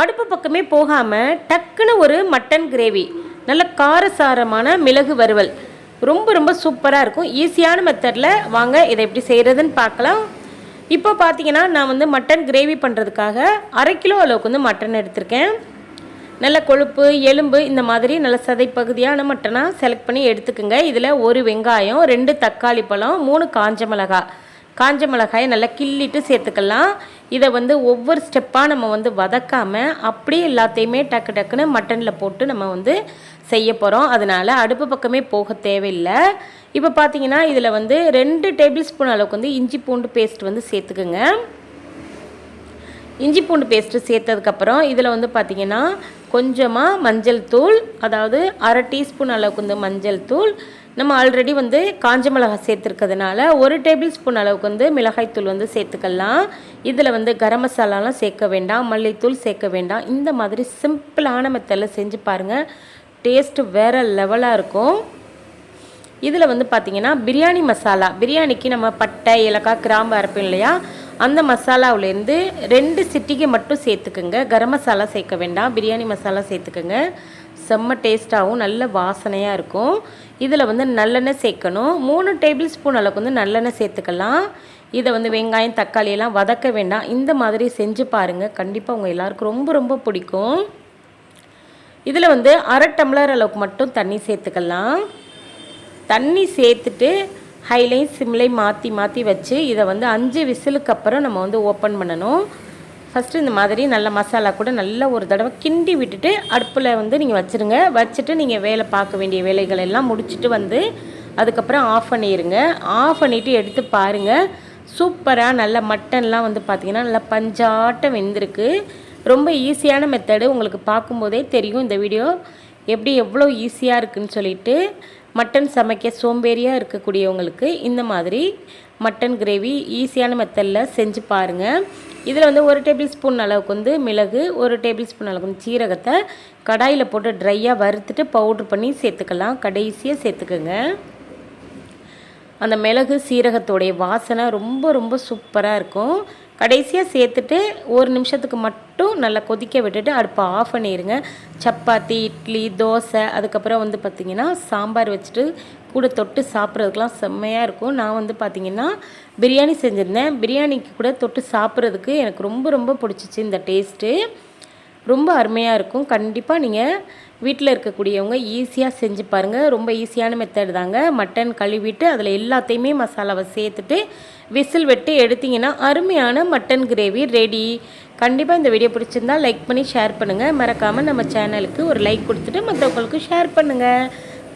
அடுப்பு பக்கமே போகாமல் டக்குன்னு ஒரு மட்டன் கிரேவி நல்ல காரசாரமான மிளகு வறுவல். ரொம்ப ரொம்ப சூப்பராக இருக்கும். ஈஸியான மெத்தடில் வாங்க இதை எப்படி செய்கிறதுன்னு பார்க்கலாம். இப்போ பார்த்தீங்கன்னா நான் வந்து மட்டன் கிரேவி பண்ணுறதுக்காக அரை கிலோ அளவுக்கு வந்து மட்டன் எடுத்திருக்கேன். நல்ல கொழுப்பு எலும்பு இந்த மாதிரி நல்ல சதை பகுதியான மட்டனாக செலக்ட் பண்ணி எடுத்துக்கோங்க. இதில் ஒரு வெங்காயம் ரெண்டு தக்காளி பழம் மூணு காஞ்ச மிளகாய் காஞ்ச மிளகாயை நல்லா கிள்ளிட்டு சேர்த்துக்கலாம். இதை வந்து ஒவ்வொரு ஸ்டெப்பாக நம்ம வந்து வதக்காமல் அப்படியே எல்லாத்தையுமே டக்கு டக்குன்னு மட்டனில் போட்டு நம்ம வந்து செய்ய போகிறோம் அதனால் அடுப்பு பக்கமே போக தேவையில்லை. இப்போ பார்த்தீங்கன்னா இதில் வந்து ரெண்டு டேபிள் ஸ்பூன் அளவுக்கு வந்து இஞ்சி பூண்டு பேஸ்ட் வந்து சேர்த்துக்குங்க. இஞ்சி பூண்டு பேஸ்ட்டு சேர்த்ததுக்கப்புறம் இதில் வந்து பார்த்திங்கன்னா கொஞ்சமாக மஞ்சள் தூள் அதாவது அரை டீஸ்பூன் அளவுக்கு வந்து மஞ்சள் தூள் நம்ம ஆல்ரெடி வந்து காஞ்ச மிளகாய் சேர்த்துருக்கிறதுனால ஒரு டேபிள் ஸ்பூன் அளவுக்கு வந்து மிளகாய்த்தூள் வந்து சேர்த்துக்கலாம். இதில் வந்து கரம் மசாலாலாம் சேர்க்க வேண்டாம் மல்லித்தூள் சேர்க்க வேண்டாம். இந்த மாதிரி சிம்பிளான மெத்தடில் செஞ்சு பாருங்கள் டேஸ்ட்டு வேறு லெவலாக இருக்கும். இதில் வந்து பார்த்திங்கன்னா பிரியாணி மசாலா. பிரியாணிக்கு நம்ம பட்டை ஏலக்காய் கிராம்பு அரைப்போம் இல்லையா? அந்த மசாலாவிலேருந்து ரெண்டு சிட்டிகை மட்டும் சேர்த்துக்குங்க. கரம் மசாலா சேர்க்க வேண்டாம். பிரியாணி மசாலா சேர்த்துக்குங்க. செம்ம டேஸ்ட்டாகவும் நல்ல வாசனையாக இருக்கும். இதில் வந்து நல்லெண்ணெய் சேர்க்கணும். மூணு டேபிள் ஸ்பூன் அளவுக்கு வந்து நல்லெண்ணெய் சேர்த்துக்கலாம். இதை வந்து வெங்காயம் தக்காளி எல்லாம் வதக்க வேண்டாம். இந்த மாதிரி செஞ்சு பாருங்கள் கண்டிப்பாக உங்கள் எல்லாருக்கும் ரொம்ப ரொம்ப பிடிக்கும். இதில் வந்து அரை டம்ளர் அளவுக்கு மட்டும் தண்ணி சேர்த்துக்கலாம். தண்ணி சேர்த்துட்டு ஹைலைன் சிம்லையும் மாற்றி மாற்றி வச்சு இதை வந்து அஞ்சு விசிலுக்கு அப்புறம் நம்ம வந்து ஓப்பன் பண்ணணும். ஃபஸ்ட்டு இந்த மாதிரி நல்ல மசாலா கூட நல்ல ஒரு தடவை கிண்டி விட்டுட்டு அடுப்பில் வந்து நீங்கள் வச்சுருங்க. வச்சுட்டு நீங்கள் வேலை பார்க்க வேண்டிய வேலைகள் எல்லாம் முடிச்சுட்டு வந்து அதுக்கப்புறம் ஆஃப் பண்ணிடுங்க ஆஃப் பண்ணிவிட்டு எடுத்து பாருங்கள் சூப்பராக நல்ல மட்டன்லாம் வந்து பார்த்திங்கன்னா நல்லா பஞ்சாட்டம் வெந்திருக்கு. ரொம்ப ஈஸியான மெத்தடு உங்களுக்கு பார்க்கும்போதே தெரியும் இந்த வீடியோ எப்படி எவ்வளோ ஈஸியாக இருக்குன்னு சொல்லிட்டு மட்டன் சமைக்க சோம்பேறியாக இருக்கக்கூடியவங்களுக்கு இந்த மாதிரி மட்டன் கிரேவி ஈஸியான மெத்தடில் செஞ்சு பாருங்கள் இதில் வந்து ஒரு டேபிள் ஸ்பூன் அளவுக்கு வந்து மிளகு ஒரு டேபிள் ஸ்பூன் அளவுக்கு வந்து சீரகத்தை கடாயில் போட்டு ட்ரையாக வறுத்துட்டு பவுட்ரு பண்ணி சேர்த்துக்கலாம். கடைசியாக சேர்த்துக்கோங்க. அந்த மிளகு சீரகத்தோடைய வாசனை ரொம்ப ரொம்ப சூப்பராக இருக்கும். கடைசியாக சேர்த்துட்டு ஒரு நிமிஷத்துக்கு மட்டும் நல்லா கொதிக்க விட்டுட்டு அடுப்பை ஆஃப் பண்ணிடுங்க சப்பாத்தி இட்லி தோசை அதுக்கப்புறம் வந்து பார்த்திங்கன்னா சாம்பார் வச்சுட்டு கூட தொட்டு சாப்பிட்றதுக்கெலாம் செம்மையாக இருக்கும். நான் வந்து பார்த்திங்கன்னா பிரியாணி செஞ்சுருந்தேன். பிரியாணிக்கு கூட தொட்டு சாப்பிட்றதுக்கு எனக்கு ரொம்ப ரொம்ப பிடிச்சிச்சு இந்த டேஸ்ட்டு ரொம்ப அருமையாக இருக்கும். கண்டிப்பாக நீங்கள் வீட்டில் இருக்கக்கூடியவங்க ஈஸியாக செஞ்சு பாருங்கள் ரொம்ப ஈஸியான மெத்தட் தாங்க. மட்டன் கழுவிட்டு அதில் எல்லாத்தையுமே மசாலாவை சேர்த்துட்டு விசில் வெட்டி எடுத்திங்கன்னா அருமையான மட்டன் கிரேவி ரெடி கண்டிப்பாக இந்த வீடியோ பிடிச்சிருந்தா லைக் பண்ணி ஷேர் பண்ணுங்கள் மறக்காமல் நம்ம சேனலுக்கு ஒரு லைக் கொடுத்துட்டு மற்றவங்களுக்கு ஷேர் பண்ணுங்கள்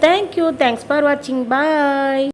தேங்க்யூ தேங்க்ஸ் ஃபார் வாட்சிங் பாய்